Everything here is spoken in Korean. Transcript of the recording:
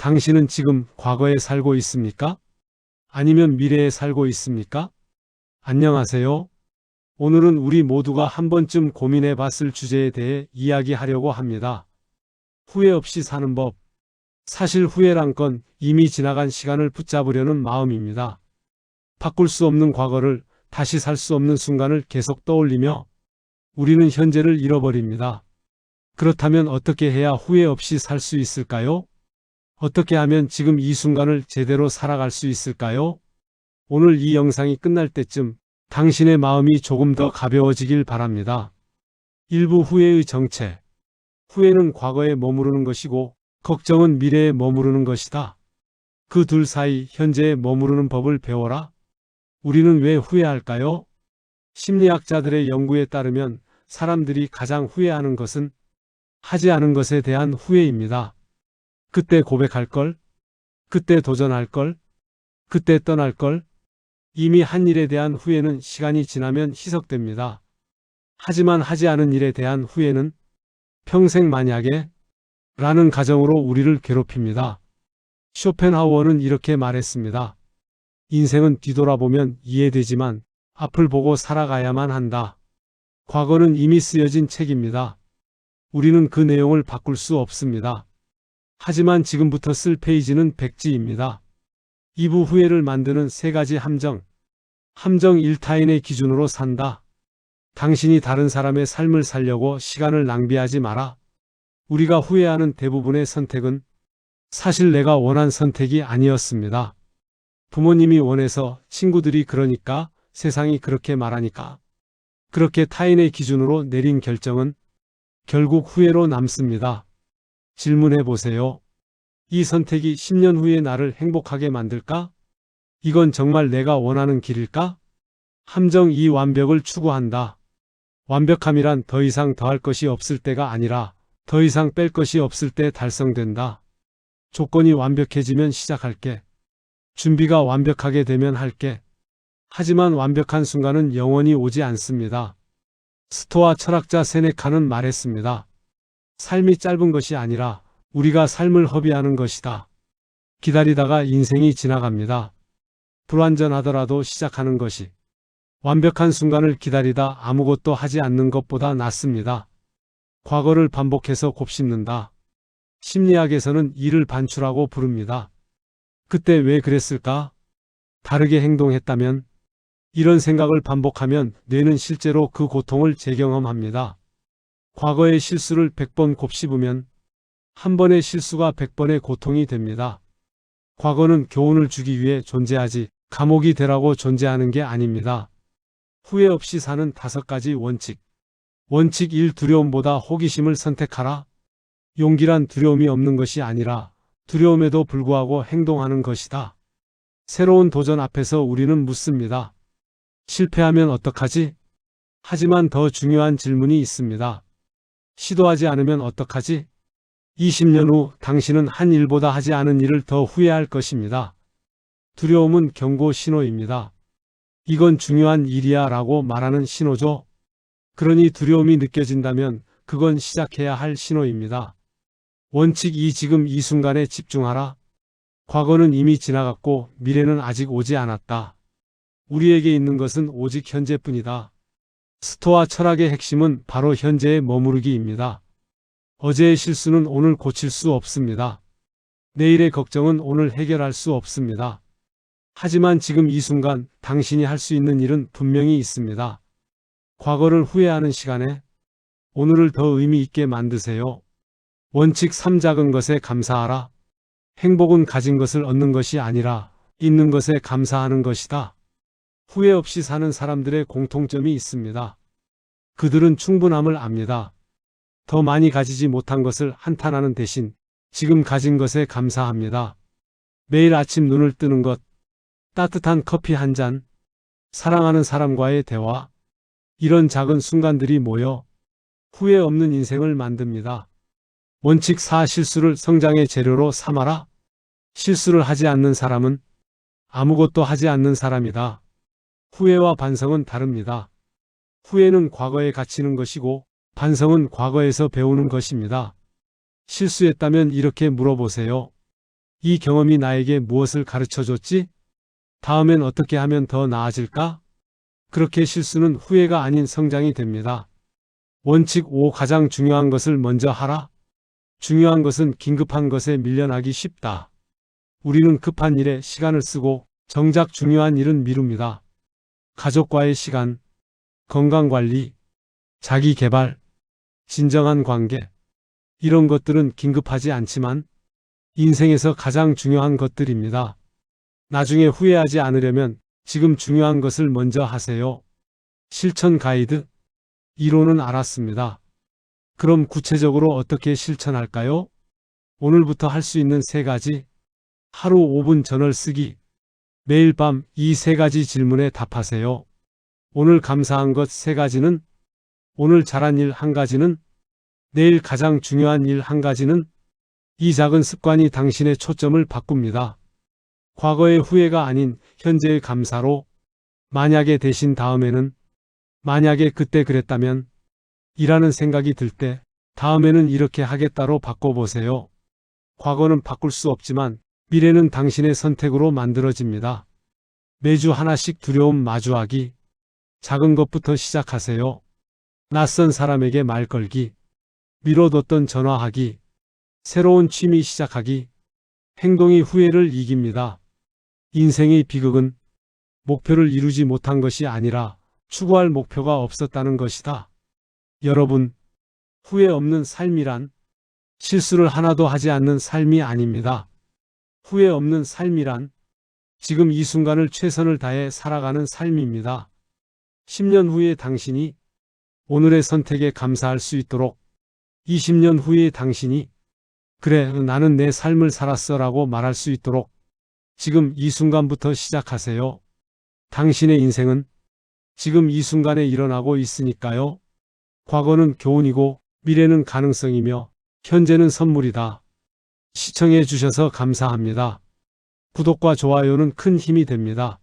당신은 지금 과거에 살고 있습니까? 아니면 미래에 살고 있습니까? 안녕하세요. 오늘은 우리 모두가 한 번쯤 고민해 봤을 주제에 대해 이야기하려고 합니다. 후회 없이 사는 법. 사실 후회란 건 이미 지나간 시간을 붙잡으려는 마음입니다. 바꿀 수 없는 과거를 다시 살 수 없는 순간을 계속 떠올리며 우리는 현재를 잃어버립니다. 그렇다면 어떻게 해야 후회 없이 살 수 있을까요? 어떻게 하면 지금 이 순간을 제대로 살아갈 수 있을까요? 오늘 이 영상이 끝날 때쯤 당신의 마음이 조금 더 가벼워지길 바랍니다. 일부 후회의 정체. 후회는 과거에 머무르는 것이고 걱정은 미래에 머무르는 것이다. 그 둘 사이 현재에 머무르는 법을 배워라. 우리는 왜 후회할까요? 심리학자들의 연구에 따르면 사람들이 가장 후회하는 것은 하지 않은 것에 대한 후회입니다. 그때 고백할 걸, 그때 도전할 걸, 그때 떠날 걸, 이미 한 일에 대한 후회는 시간이 지나면 희석됩니다. 하지만 하지 않은 일에 대한 후회는 평생 만약에 라는 가정으로 우리를 괴롭힙니다. 쇼펜하우어는 이렇게 말했습니다. 인생은 뒤돌아보면 이해되지만 앞을 보고 살아가야만 한다. 과거는 이미 쓰여진 책입니다. 우리는 그 내용을 바꿀 수 없습니다. 하지만 지금부터 쓸 페이지는 백지입니다. 이부 후회를 만드는 세 가지 함정. 함정 1타인의 기준으로 산다. 당신이 다른 사람의 삶을 살려고 시간을 낭비하지 마라. 우리가 후회하는 대부분의 선택은 사실 내가 원한 선택이 아니었습니다. 부모님이 원해서 친구들이 그러니까 세상이 그렇게 말하니까 그렇게 타인의 기준으로 내린 결정은 결국 후회로 남습니다. 질문해 보세요. 이 선택이 10년 후에 나를 행복하게 만들까? 이건 정말 내가 원하는 길일까? 함정 이 완벽을 추구한다. 완벽함이란 더 이상 더할 것이 없을 때가 아니라 더 이상 뺄 것이 없을 때 달성된다. 조건이 완벽해지면 시작할게. 준비가 완벽하게 되면 할게. 하지만 완벽한 순간은 영원히 오지 않습니다. 스토아 철학자 세네카는 말했습니다. 삶이 짧은 것이 아니라 우리가 삶을 허비하는 것이다. 기다리다가 인생이 지나갑니다. 불완전하더라도 시작하는 것이 완벽한 순간을 기다리다 아무것도 하지 않는 것보다 낫습니다. 과거를 반복해서 곱씹는다. 심리학에서는 이를 반출하고 부릅니다. 그때 왜 그랬을까? 다르게 행동했다면? 이런 생각을 반복하면 뇌는 실제로 그 고통을 재경험합니다. 과거의 실수를 100번 곱씹으면 한 번의 실수가 100번의 고통이 됩니다. 과거는 교훈을 주기 위해 존재하지 감옥이 되라고 존재하는 게 아닙니다. 후회 없이 사는 다섯 가지 원칙. 원칙 1 두려움보다 호기심을 선택하라. 용기란 두려움이 없는 것이 아니라 두려움에도 불구하고 행동하는 것이다. 새로운 도전 앞에서 우리는 묻습니다. 실패하면 어떡하지? 하지만 더 중요한 질문이 있습니다. 시도하지 않으면 어떡하지? 20년 후 당신은 한 일보다 하지 않은 일을 더 후회할 것입니다. 두려움은 경고 신호입니다. 이건 중요한 일이야 라고 말하는 신호죠. 그러니 두려움이 느껴진다면 그건 시작해야 할 신호입니다. 원칙 2 지금 이 순간에 집중하라. 과거는 이미 지나갔고 미래는 아직 오지 않았다. 우리에게 있는 것은 오직 현재뿐이다. 스토아 철학의 핵심은 바로 현재에 머무르기입니다. 어제의 실수는 오늘 고칠 수 없습니다. 내일의 걱정은 오늘 해결할 수 없습니다. 하지만 지금 이 순간 당신이 할 수 있는 일은 분명히 있습니다. 과거를 후회하는 시간에 오늘을 더 의미 있게 만드세요. 원칙 3 작은 것에 감사하라. 행복은 가진 것을 얻는 것이 아니라 있는 것에 감사하는 것이다. 후회 없이 사는 사람들의 공통점이 있습니다. 그들은 충분함을 압니다. 더 많이 가지지 못한 것을 한탄하는 대신 지금 가진 것에 감사합니다. 매일 아침 눈을 뜨는 것, 따뜻한 커피 한 잔, 사랑하는 사람과의 대화, 이런 작은 순간들이 모여 후회 없는 인생을 만듭니다. 원칙 4 실수를 성장의 재료로 삼아라. 실수를 하지 않는 사람은 아무것도 하지 않는 사람이다. 후회와 반성은 다릅니다. 후회는 과거에 갇히는 것이고 반성은 과거에서 배우는 것입니다. 실수했다면 이렇게 물어보세요. 이 경험이 나에게 무엇을 가르쳐 줬지? 다음엔 어떻게 하면 더 나아질까? 그렇게 실수는 후회가 아닌 성장이 됩니다. 원칙 5 가장 중요한 것을 먼저 하라. 중요한 것은 긴급한 것에 밀려나기 쉽다. 우리는 급한 일에 시간을 쓰고 정작 중요한 일은 미룹니다. 가족과의 시간, 건강관리, 자기개발, 진정한 관계. 이런 것들은 긴급하지 않지만 인생에서 가장 중요한 것들입니다. 나중에 후회하지 않으려면 지금 중요한 것을 먼저 하세요. 실천 가이드. 이론은 알았습니다. 그럼 구체적으로 어떻게 실천할까요? 오늘부터 할 수 있는 세 가지. 하루 5분 전월 쓰기. 매일 밤 이 세 가지 질문에 답하세요. 오늘 감사한 것 세 가지는? 오늘 잘한 일 한 가지는? 내일 가장 중요한 일 한 가지는? 이 작은 습관이 당신의 초점을 바꿉니다. 과거의 후회가 아닌 현재의 감사로 만약에 대신 다음에는 만약에 그때 그랬다면 이라는 생각이 들 때 다음에는 이렇게 하겠다로 바꿔보세요. 과거는 바꿀 수 없지만 미래는 당신의 선택으로 만들어집니다. 매주 하나씩 두려움 마주하기. 작은 것부터 시작하세요. 낯선 사람에게 말 걸기. 미뤄뒀던 전화하기. 새로운 취미 시작하기. 행동이 후회를 이깁니다. 인생의 비극은 목표를 이루지 못한 것이 아니라 추구할 목표가 없었다는 것이다. 여러분, 후회 없는 삶이란 실수를 하나도 하지 않는 삶이 아닙니다. 후회 없는 삶이란 지금 이 순간을 최선을 다해 살아가는 삶입니다. 10년 후에 당신이 오늘의 선택에 감사할 수 있도록 20년 후에 당신이 그래, 나는 내 삶을 살았어 라고 말할 수 있도록 지금 이 순간부터 시작하세요. 당신의 인생은 지금 이 순간에 일어나고 있으니까요. 과거는 교훈이고 미래는 가능성이며 현재는 선물이다. 시청해 주셔서 감사합니다. 구독과 좋아요는 큰 힘이 됩니다.